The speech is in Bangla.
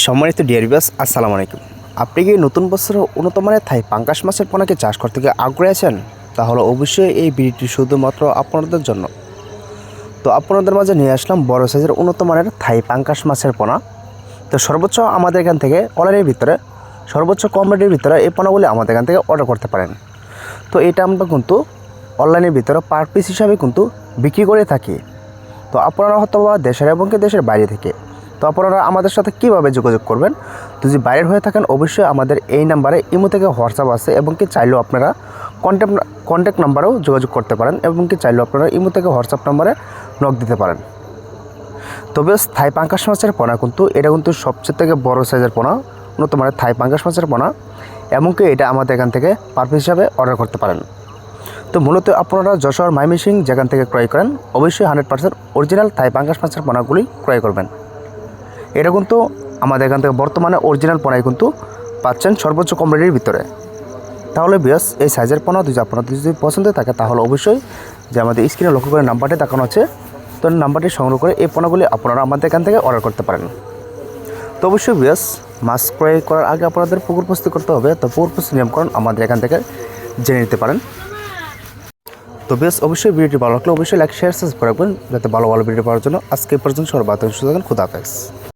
সম্মানিত ডিয়ার বিয়াস আসসালামু আলাইকুম। আপনি কি নতুন বছরে উন্নত মানের থাই পাঙ্কাশ মাছের পোনাকে চাষ করতে গিয়ে আগ্রহী আছেন? তাহলে অবশ্যই এই ভিডিওটি শুধুমাত্র আপনাদের জন্য। তো আপনাদের মাঝে নিয়ে আসলাম বড় সাইজের উন্নত মানের থাই পাঙ্কাশ মাছের পোনা। তো সর্বোচ্চ আমাদের এখান থেকে অর্ডারের ভিতরে, সর্বোচ্চ কম রেটের ভিতরে এই পোনাগুলি আমাদের এখান থেকে অর্ডার করতে পারেন। তো এটা আমরা কিন্তু অনলাইনের ভিতরে পার পিস হিসাবে কিন্তু বিক্রি করে থাকি। তো আপনারা হয়তো বা দেশের এবং দেশের বাইরে থেকে তো আপনারা আমাদের সাথে কীভাবে যোগাযোগ করবেন? তো যদি বাইরের হয়ে থাকেন, অবশ্যই আমাদের এই নাম্বারে ইমো থেকে হোয়াটসঅ্যাপ আছে এবং কি চাইলেও আপনারা কন্ট্যাক্ট কন্ট্যাক্ট নাম্বারেও যোগাযোগ করতে পারেন এবং কি চাইলেও আপনারা ইমো থেকে হোয়াটসঅ্যাপ নাম্বারে নক দিতে পারেন। তবে থাই পাঙ্কাশ মাছের পোনা কিন্তু এটা কিন্তু সবচেয়ে থেকে বড় সাইজের পোনা, উন্নত মানের থাই পাঙ্কাশ মাছের পোনা এমনকি এটা আমাদের এখান থেকে পার পিস হিসাবে অর্ডার করতে পারেন। তো মূলত আপনারা যশোর মাইমিসিং যেখান থেকে ক্রয় করেন, অবশ্যই হান্ড্রেড পার্সেন্ট অরিজিনাল থাই পাঙ্কাশ মাছের পোনাগুলি ক্রয় করবেন। এটা কিন্তু আমাদের এখান থেকে বর্তমানে অরিজিনাল পোনাই কিন্তু পাচ্ছেন সর্বোচ্চ কম ভিতরে। তাহলে বিয়াস এই সাইজের পোনা, যদি আপনাদের যদি পছন্দ থাকে, তাহলে অবশ্যই যে আমাদের স্ক্রিনে লক্ষ্য করে নাম্বারটি দেখানো আছে, তো নাম্বারটি সংগ্রহ করে এই পোনাগুলি আপনারা আমাদের এখান থেকে অর্ডার করতে পারেন। তো অবশ্যই বিয়াস মাছ ক্রয় করার আগে আপনাদের পুকুর প্রস্তুতি করতে হবে, তো পুকুর প্রস্তুতি নিয়মকরণ আমাদের এখান থেকে জেনে নিতে পারেন। তো বেশ অবশ্যই ভিডিওটি ভালো লাগলে অবশ্যই লাইক শেয়ার সাবস্ক্রাইব করবেন যাতে ভালো ভালো ভিডিও পাওয়ার জন্য আজকে পর্যন্ত সর্বাধিক সুযোগ খুদা হাফেজ।